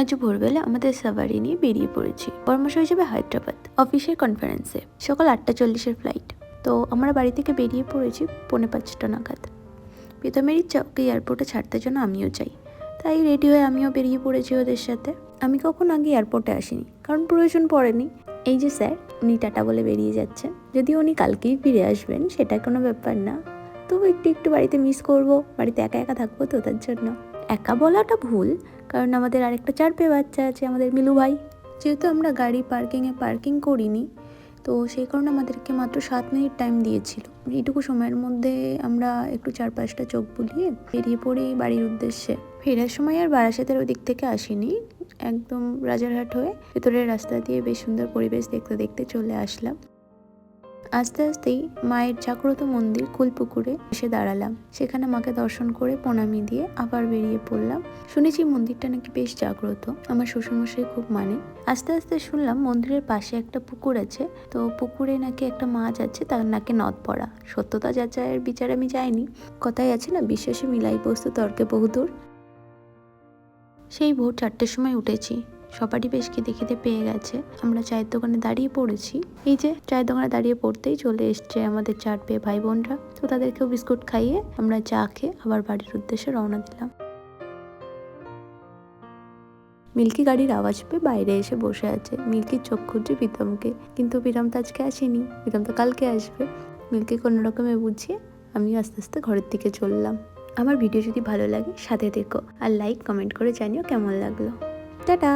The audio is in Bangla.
আজ ভোরবেলা আমাদের সাভারি নিয়ে বেরিয়ে পড়েছি, পরামর্শ হিসেবে হায়দ্রাবাদ অফিসের কনফারেন্সে সকাল আটটা চল্লিশের ফ্লাইট তো আমরা বাড়ি থেকে বেরিয়ে পড়েছি পৌনে পাঁচটা নাগাদ। প্রীতমের ইচ্ছা, ওকে এয়ারপোর্টে ছাড়তে জন্য আমিও চাই তাই রেডি হয়ে আমিও বেরিয়ে পড়েছি ওদের সাথে। আমি কখন আগে এয়ারপোর্টে আসিনি, কারণ প্রয়োজন পড়েনি। এই যে স্যার উনি টাটা বলে বেরিয়ে যাচ্ছেন। যদি উনি কালকেই ফিরে আসবেন, সেটা কোনো ব্যাপার না। তবু একটু একটু বাড়িতে মিস করব, বাড়িতে একা একা থাকব তো তার জন্য। একা বলাটা ভুল, কারণ আমাদের আরেকটা চার পেয়ে বাচ্চা আছে আমাদের মিলু ভাই। যেহেতু আমরা গাড়ি পার্কিংয়ে পার্কিং করিনি, তো সেই কারণে আমাদেরকে মাত্র সাত মিনিট টাইম দিয়েছিল। এইটুকু সময়ের মধ্যে আমরা একটু চার পাঁচটা চোখ বুলিয়ে বেরিয়ে পড়ি বাড়ির উদ্দেশ্যে। ফেরার সময় আর বারাসাতের ওদিক থেকে আসিনি, একদম রাজারহাট হয়ে ভেতরের রাস্তা দিয়ে বেশ সুন্দর পরিবেশ দেখতে দেখতে চলে আসলাম। আস্তে আস্তেই মায়ের জাগ্রত মন্দির কুলপুকুরে এসে দাঁড়ালাম। সেখানে মাকে দর্শন করে প্রণামি দিয়ে আবার বেরিয়ে পড়লাম। শুনেছি মন্দিরটা নাকি বেশ জাগ্রত। আমার শ্বশুরমশাই খুব মানে। আস্তে আস্তে শুনলাম মন্দিরের পাশে একটা পুকুর আছে। তো পুকুরে নাকি একটা মাছ আছে, তার নাকি নদ পড়া। সত্যতা যাচাইয়ের বিচার আমি যাইনি কথাই আছে না, বিশ্বাসে মিলাই বস্তু তর্কে বহুদূর। সেই ভোর চারটের সময় উঠেছি। সবারই বেশ খিদে খিদে পেয়ে গেছে। আমরা চায়ের দোকানে দাঁড়িয়ে পড়েছি। এই যে চায়ের দোকানে দাঁড়িয়ে পড়তেই চলে এসছে আমাদের চার পেয়ে ভাই বোনরা তো তাদেরকেও বিস্কুট খাইয়ে আমরা চা খেয়ে আবার বাড়ির উদ্দেশ্যে রওনা দিলাম। মিল্কি গাড়ির আওয়াজ পেয়ে বাইরে এসে বসে আছে। মিল্কির চোখ খুঁজছে প্রীতমকে। কিন্তু প্রীতম তো আজকে আসেনি। প্রীতম তো কালকে আসবে। মিল্কি কোনো রকমে বুঝিয়ে আমি আস্তে আস্তে ঘরের দিকে চললাম। আমার ভিডিও যদি ভালো লাগে, সাথে দেখো আর লাইক কমেন্ট করে জানিও কেমন লাগল। টাটা